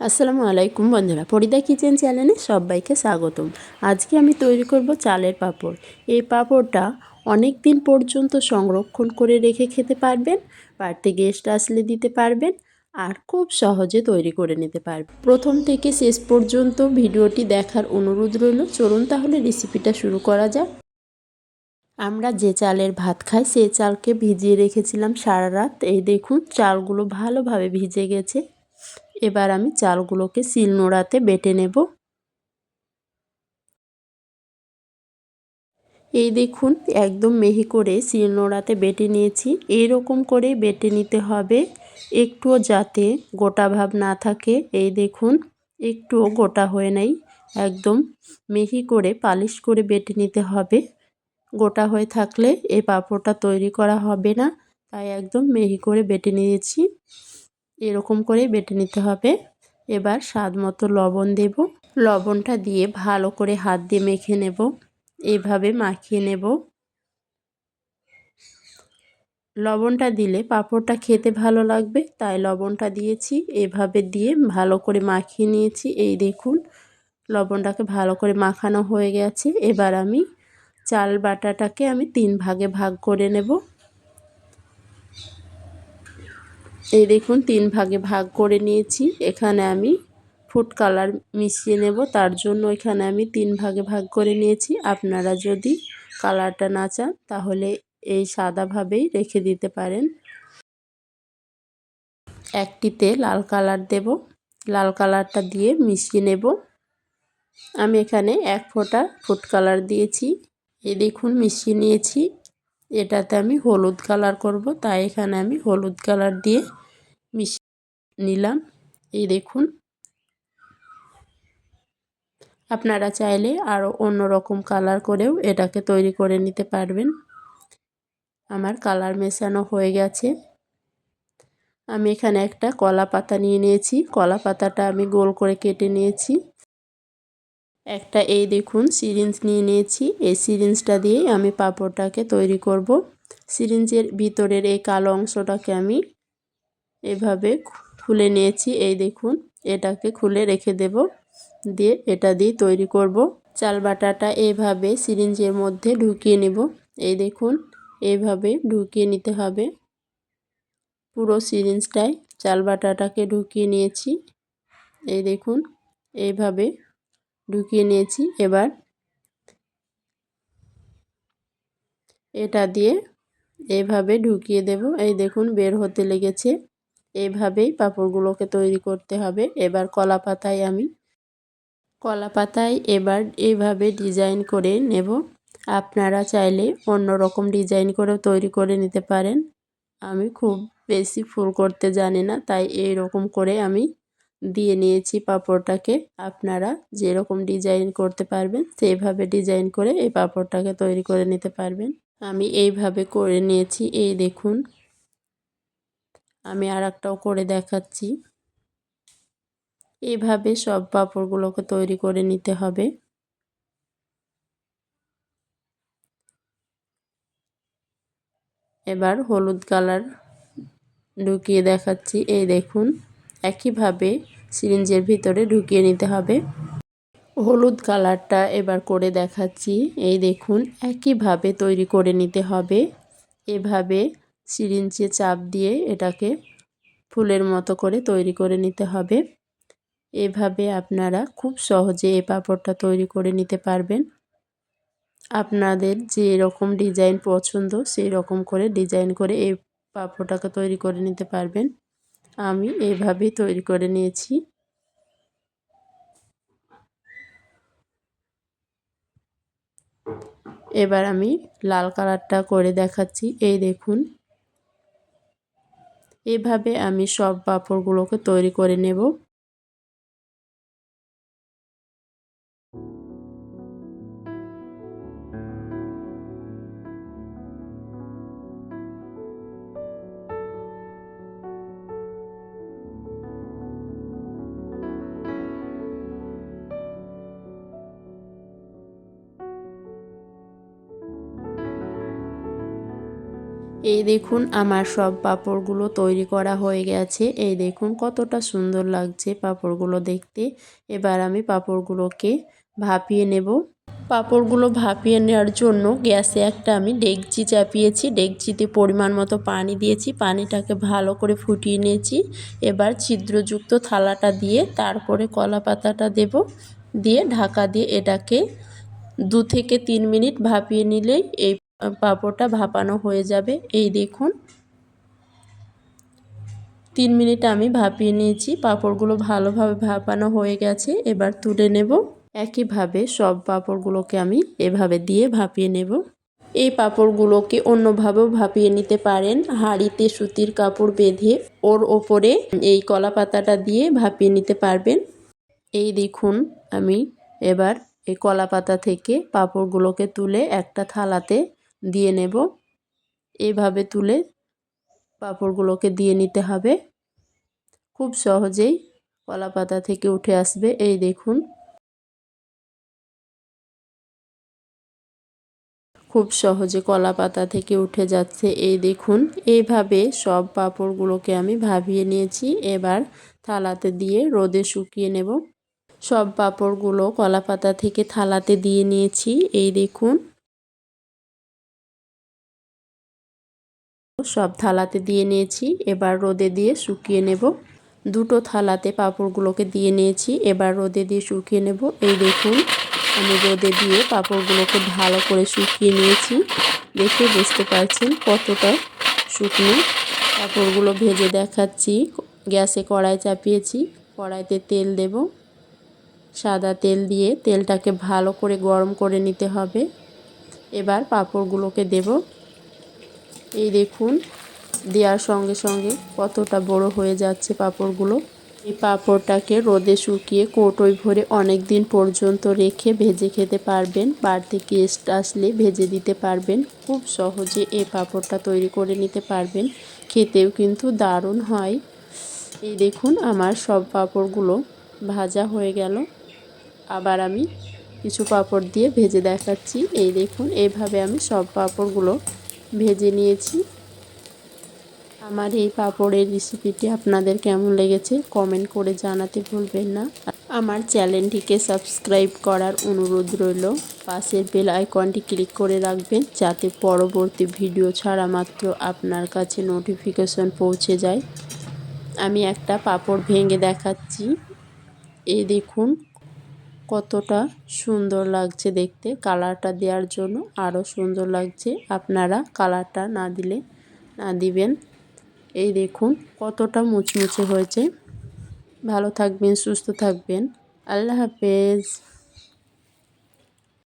আসসালামু আলাইকুম বন্ধুরা, পরিদা কিচেন চ্যানেলে সবাইকে স্বাগতম। আজকে আমি তৈরি করব চালের পাঁপড়। এই পাঁপড়টা অনেক দিন পর্যন্ত সংরক্ষণ করে রেখে খেতে পারবেন, বাড়িতে গেস্ট আসলে দিতে পারবেন, আর খুব সহজে তৈরি করে নিতে পারবেন। প্রথম থেকে শেষ পর্যন্ত ভিডিওটি দেখার অনুরোধ রইল, চলুন তাহলে রেসিপিটা শুরু করা যাক। আমরা যে চালের ভাত খাই সেই চালকে ভিজিয়ে রেখেছিলাম সারা রাত। এই দেখুন, চালগুলো ভালোভাবে ভিজে গেছে। এবার আমি চালগুলোকে শিল নোড়াতে বেটে নেব। এই দেখুন, একদম মেহি করে শিল নোড়াতে বেটে নিয়েছি। এইরকম করে বেটে নিতে হবে একটুও যাতে গোটা ভাব না থাকে। এই দেখুন, একটুও গোটা হয়ে নাই। একদম মিহি করে পালিশ করে বেটে নিতে হবে। গোটা হয়ে থাকলে এই পাঁপড়টা তৈরি করা হবে না, তাই একদম মিহি করে বেটে নিয়েছি। এরকম করে বেটে নিতে হবে। এবার স্বাদ মতো লবণ দেব। লবণটা দিয়ে ভালো করে হাত দিয়ে মেখে নেব। এইভাবে মাখিয়ে নেব। লবণটা দিলে পাঁপড়টা খেতে ভালো লাগবে, তাই লবণটা দিয়েছি। এভাবে দিয়ে ভালো করে মাখিয়ে নিয়েছি। এই দেখুন, লবণটাকে ভালো করে মাখানো হয়ে গেছে। এবার আমি চাল বাটাটাকে আমি তিন ভাগে ভাগ করে নেব। এই দেখুন, তিন ভাগে ভাগ করে নিয়েছি। এখানে আমি ফুড কালার মিশিয়ে নেব, তার জন্য এখানে আমি তিন ভাগে ভাগ করে নিয়েছি। আপনারা যদি কালারটা না চান, তাহলে এই সাদাভাবেই রেখে দিতে পারেন। একটিতে লাল কালার দেব, লাল কালারটা দিয়ে মিশিয়ে নেব। আমি এখানে এক ফোঁটা ফুড কালার দিয়েছি। এই দেখুন, মিশিয়ে নিয়েছি। এটাতে আমি হলুদ কালার করব, তাই এখানে আমি হলুদ কালার দিয়ে মিশিয়ে নিলাম। এই দেখুন। আপনারা চাইলে আরও অন্য রকম কালার করেও এটাকে তৈরি করে নিতে পারবেন। আমার কালার মেশানো হয়ে গেছে। আমি এখানে একটা কলা পাতা নিয়ে নিয়েছি। কলা পাতাটা আমি গোল করে কেটে নিয়েছি। একটা এই দেখুন সিরিঞ্জ নিয়ে নিয়েছি। এই সিরিঞ্জটা দিয়ে আমি পাঁপড়টাকে তৈরি করব। সিরিঞ্জের ভিতরের এই কালো অংশটাকে আমি এভাবে খুলে নিয়েছি। এই দেখুন, এটাকে খুলে রেখে দেব। দিয়ে এটা দিয়ে তৈরি করব। চাল বাটাটা এইভাবে সিরিঞ্জের মধ্যে ঢুকিয়ে নেব। এই দেখুন এইভাবে ঢুকিয়ে নিতে হবে। পুরো সিরিঞ্জটায় চাল বাটাটাকে ঢুকিয়ে নিয়েছি। এই দেখুন এইভাবে ঢুকিয়ে নিয়েছি। এবার এটা দিয়ে এইভাবে ঢুকিয়ে দেব। এই দেখুন, বের হতে লেগেছে। এইভাবেই পাঁপড়গুলোকে তৈরি করতে হবে। এবার কলা পাতায় আমি কলা পাতায় এবার এইভাবে ডিজাইন করে নেব। আপনারা চাইলে অন্য রকম ডিজাইন করেও তৈরি করে নিতে পারেন। আমি খুব বেশি ফুল করতে জানি না, তাই এই রকম করে আমি দিয়ে নিয়েছি পাঁপড়টাকে। আপনারা যেরকম ডিজাইন করতে পারবেন সেইভাবে ডিজাইন করে এই পাঁপড়টাকে তৈরি করে নিতে পারবেন। আমি এইভাবে করে নিয়েছি, এই দেখুন। আমি আর একটাও করে দেখাচ্ছি। এইভাবে সব পাঁপড়গুলোকে তৈরি করে নিতে হবে। এবার হলুদ কালার ঢুকিয়ে দেখাচ্ছি, এই দেখুন। একইভাবে সিরিঞ্জের ভিতরে ঢুকিয়ে নিতে হবে। হলুদ কালারটা এবার করে দেখাচ্ছি। এই দেখুন, একইভাবে তৈরি করে নিতে হবে। এভাবে সিরিঞ্জে চাপ দিয়ে এটাকে ফুলের মতো করে তৈরি করে নিতে হবে। এভাবে আপনারা খুব সহজে এই পাঁপড়টা তৈরি করে নিতে পারবেন। আপনাদের যে রকম ডিজাইন পছন্দ সেই রকম করে ডিজাইন করে এই পাঁপড়টাকে তৈরি করে নিতে পারবেন। আমি এভাবে তৈরি করে নিয়েছি। এবার আমি লাল কালারটা করে দেখাচ্ছি। এই দেখুন। এভাবে আমি সব পাঁপড়গুলোকে তৈরি করে নেব। এই দেখুন, আমার সব পাপড়গুলো তৈরি করা হয়ে গেছে। এই দেখুন, কতটা সুন্দর লাগছে পাপড়গুলো দেখতে। এবার আমি পাপড়গুলোকে ভাপিয়ে নেব। পাঁপড়গুলো ভাপিয়ে নেওয়ার জন্য গ্যাসে একটা আমি ডেকচি চাপিয়েছি। ডেকচিতে পরিমাণ মতো পানি দিয়েছি। পানিটাকে ভালো করে ফুটিয়ে নিয়েছি। এবার ছিদ্রযুক্ত থালাটা দিয়ে তারপরে কলা পাতাটা দেব। দিয়ে ঢাকা দিয়ে এটাকে দু থেকে তিন মিনিট ভাপিয়ে নিলেই এই পাঁপড়টা ভাপানো হয়ে যাবে। এই দেখুন। তিন মিনিট আমি ভাপিয়ে নিয়েছি। পাঁপড়গুলো ভালোভাবে ভাপানো হয়ে গেছে। এবার তুলে নেব। একইভাবে সব পাঁপড়গুলোকে আমি এভাবে দিয়ে ভাপিয়ে নেব। এই পাঁপড়গুলোকে অন্যভাবেও ভাপিয়ে নিতে পারেন। হাঁড়িতে সুতির কাপড় বেঁধে ওর ওপরে এই কলা পাতাটা দিয়ে ভাপিয়ে নিতে পারবেন। এই দেখুন, আমি এবার এই কলা পাতা থেকে পাঁপড়গুলোকে তুলে একটা থালাতে দিয়ে নেব। এইভাবে তুলে পাঁপড়গুলোকে দিয়ে নিতে হবে। খুব সহজেই কলা পাতা থেকে উঠে আসবে। এই দেখুন। খুব সহজে কলা পাতা থেকে উঠে যাচ্ছে। এই দেখুন। এইভাবে সব পাঁপড়গুলোকে আমি ভাবিয়ে নিয়েছি। এবার থালাতে দিয়ে রোদে শুকিয়ে নেব। সব পাঁপড়গুলো কলা পাতা থেকে থালাতে দিয়ে নিয়েছি। এই দেখুন। সব থালাতে দিয়ে নিয়েছি। এবার রোদে দিয়ে শুকিয়ে নেব। দুটো থালাতে পাঁপড়গুলোকে দিয়ে নিয়েছি। এবার রোদে দিয়ে শুকিয়ে নেব। এই দেখুন, আমি রোদে দিয়ে পাঁপড়গুলোকে ভালো করে শুকিয়ে নিয়েছি। দেখে বুঝতে পারছেন কতটা শুকনো। পাঁপড়গুলো ভেজে দেখাচ্ছি। গ্যাসে কড়াই চাপিয়েছি। কড়াইতে তেল দেব। সাদা তেল দিয়ে তেলটাকে ভালো করে গরম করে নিতে হবে। এবার পাঁপড়গুলোকে দেব। এই দেখুন, দেওয়ার সঙ্গে সঙ্গে কতটা বড় হয়ে যাচ্ছে পাঁপড়গুলো। এই পাঁপড়টাকে রোদে শুকিয়ে কৌটোয় ভরে অনেক দিন পর্যন্ত রেখে ভেজে খেতে পারবেন, বাড়তি গেস্ট আসলে ভেজে দিতে পারবেন। খুব সহজে এই পাঁপড়টা তৈরি করে নিতে পারবেন, খেতেও কিন্তু দারুণ হয়। এই দেখুন, আমার সব পাঁপড়গুলো ভাজা হয়ে গেল। আবার আমি কিছু পাঁপড় দিয়ে ভেজে দেখাচ্ছি। এই দেখুন এইভাবে আমি সব পাঁপড়গুলো ভেজে নিয়েছি। আমার এই পাঁপড়ের রেসিপিটি আপনাদের কেমন লেগেছে কমেন্ট করে জানাতে ভুলবেন না। আমার চ্যানেলটিকে সাবস্ক্রাইব করার অনুরোধ রইল। পাশের বেল আইকনটি ক্লিক করে রাখবেন যাতে পরবর্তী ভিডিও ছাড়া মাত্র আপনার কাছে নোটিফিকেশন পৌঁছে যায়। আমি একটা পাঁপড় ভেঙে দেখাচ্ছি। এই দেখুন কতটা সুন্দর লাগছে দেখতে কালারটা দেওয়ার জন্য আরও সুন্দর লাগছে। আপনারা কালারটা না দিলে, না দিবেন। এই দেখুন কতটা মুচমুচে হয়েছে। ভালো থাকবেন, সুস্থ থাকবেন। আল্লাহ হাফেজ।